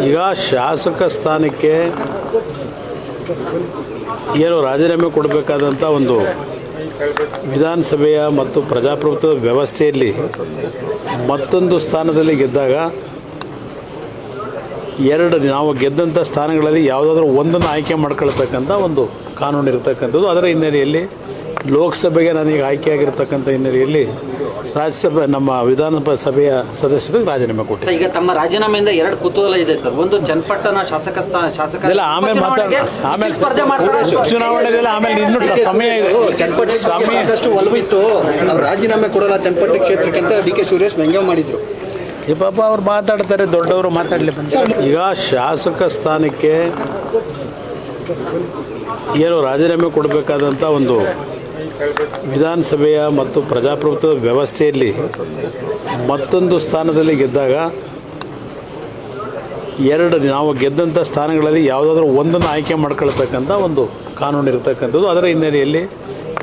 ಈಗ ಶಾಸಕ ಸ್ಥಾನಕ್ಕೆ ಏನು ರಾಜೀನಾಮೆ ಕೊಡಬೇಕಾದಂಥ ಒಂದು ವಿಧಾನಸಭೆಯ ಮತ್ತು ಪ್ರಜಾಪ್ರಭುತ್ವದ ವ್ಯವಸ್ಥೆಯಲ್ಲಿ ಮತ್ತೊಂದು ಸ್ಥಾನದಲ್ಲಿ ಗೆದ್ದಾಗ ಎರಡು ನಾವು ಗೆದ್ದಂಥ ಸ್ಥಾನಗಳಲ್ಲಿ ಯಾವುದಾದ್ರೂ ಒಂದನ್ನು ಆಯ್ಕೆ ಮಾಡ್ಕೊಳ್ತಕ್ಕಂಥ ಒಂದು ಕಾನೂನು ಇರತಕ್ಕಂಥದ್ದು ಅದರ ಹಿನ್ನೆಲೆಯಲ್ಲಿ ಲೋಕಸಭೆಗೆ ನನಗೆ ಆಯ್ಕೆಯಾಗಿರ್ತಕ್ಕಂಥ ಹಿನ್ನೆಲೆಯಲ್ಲಿ ರಾಜ್ಯಸಭೆ ನಮ್ಮ ವಿಧಾನ ಸಭೆಯ ಸದಸ್ಯರಿಗೆ ರಾಜೀನಾಮೆ ಕೊಟ್ಟಿದೆ ಈಗ ತಮ್ಮ ರಾಜೀನಾಮೆಯಿಂದ ಎರಡು ಕುತೂಹಲ ಇದೆ ಸರ್. ಒಂದು ಚನ್ನಪಟ್ಟಣ ಶಾಸಕ ಸ್ಥಾನ ಶಾಸಕ ಆಮೇಲೆ ಮಾತಾಡ ಆಮೇಲೆ ಸ್ಪರ್ಧೆ ಮಾಡ್ತಾರೆ? ಚುನಾವಣೆಗೆಲ್ಲ ಆಮೇಲೆ ಇನ್ನೂ ಸಮಯ ಇದೆ. ಚನ್ನಪಟ್ಟಿ ಸಮಯ ಸಾಕಷ್ಟು ಒಲವಿತ್ತು. ಅವರು ರಾಜೀನಾಮೆ ಕೊಡಲ್ಲ ಚನ್ನಪಟ್ಟಿ ಕ್ಷೇತ್ರಕ್ಕಿಂತ ಡಿ ಕೆ ಸುರೇಶ್ ವ್ಯಂಗ್ಯ ಮಾಡಿದ್ರು. ಈ ಪಾಪ ಅವ್ರು ಮಾತಾಡ್ತಾರೆ ದೊಡ್ಡವರು ಮಾತಾಡಲಿ ಈಗ ಶಾಸಕ ಸ್ಥಾನಕ್ಕೆ ಏನು ರಾಜೀನಾಮೆ ಕೊಡಬೇಕಾದಂಥ ಒಂದು ವಿಧಾನಸಭೆಯ ಮತ್ತು ಪ್ರಜಾಪ್ರಭುತ್ವದ ವ್ಯವಸ್ಥೆಯಲ್ಲಿ ಮತ್ತೊಂದು ಸ್ಥಾನದಲ್ಲಿ ಗೆದ್ದಾಗ ಎರಡು ನಾವು ಗೆದ್ದಂಥ ಸ್ಥಾನಗಳಲ್ಲಿ ಯಾವುದಾದ್ರೂ ಒಂದನ್ನು ಆಯ್ಕೆ ಮಾಡ್ಕೊಳ್ತಕ್ಕಂಥ ಒಂದು ಕಾನೂನು ಇರತಕ್ಕಂಥದ್ದು ಅದರ ಹಿನ್ನೆಲೆಯಲ್ಲಿ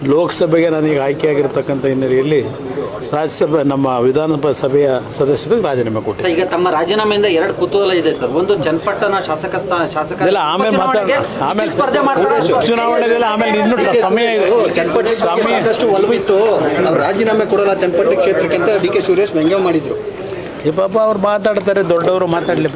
ಲೋಕಸಭೆಗೆ ನನಗೆ ಆಯ್ಕೆಯಾಗಿರ್ತಕ್ಕಂಥ ಹಿನ್ನೆಲೆಯಲ್ಲಿ ರಾಜ್ಯಸಭೆ ನಮ್ಮ ವಿಧಾನ ಸಭೆಯ ಸದಸ್ಯರಿಗೆ ರಾಜೀನಾಮೆ ಕೊಟ್ಟಿದೆ ಈಗ ತಮ್ಮ ರಾಜೀನಾಮೆಯಿಂದ ಎರಡು ಕುತೂಹಲ ಇದೆ ಸರ್. ಒಂದು ಚನ್ನಪಟ್ಟಣ ಶಾಸಕ ಸ್ಥಾನ ಶಾಸಕ ಆಮೇಲೆ ಮಾತಾಡ ಆಮೇಲೆ ಸ್ಪರ್ಧೆ ಮಾಡ್ತಾರೆ? ಚುನಾವಣೆಗೆಲ್ಲ ಆಮೇಲೆ ಇನ್ನೂ ಸಮಯ ಇದೆ. ಚನ್ನಪಟ್ಟಿ ಸಮಯ ಸಾಕಷ್ಟು ಒಲವಿತ್ತು. ಅವರು ರಾಜೀನಾಮೆ ಕೊಡಲ್ಲ ಚನ್ನಪಟ್ಟಿ ಕ್ಷೇತ್ರಕ್ಕಿಂತ ಡಿ ಕೆ ಸುರೇಶ್ ವ್ಯಂಗ್ಯ ಮಾಡಿದ್ರು. ಈ ಪಾಪ ಅವ್ರು ಮಾತಾಡ್ತಾರೆ ದೊಡ್ಡವರು ಮಾತಾಡಲಿ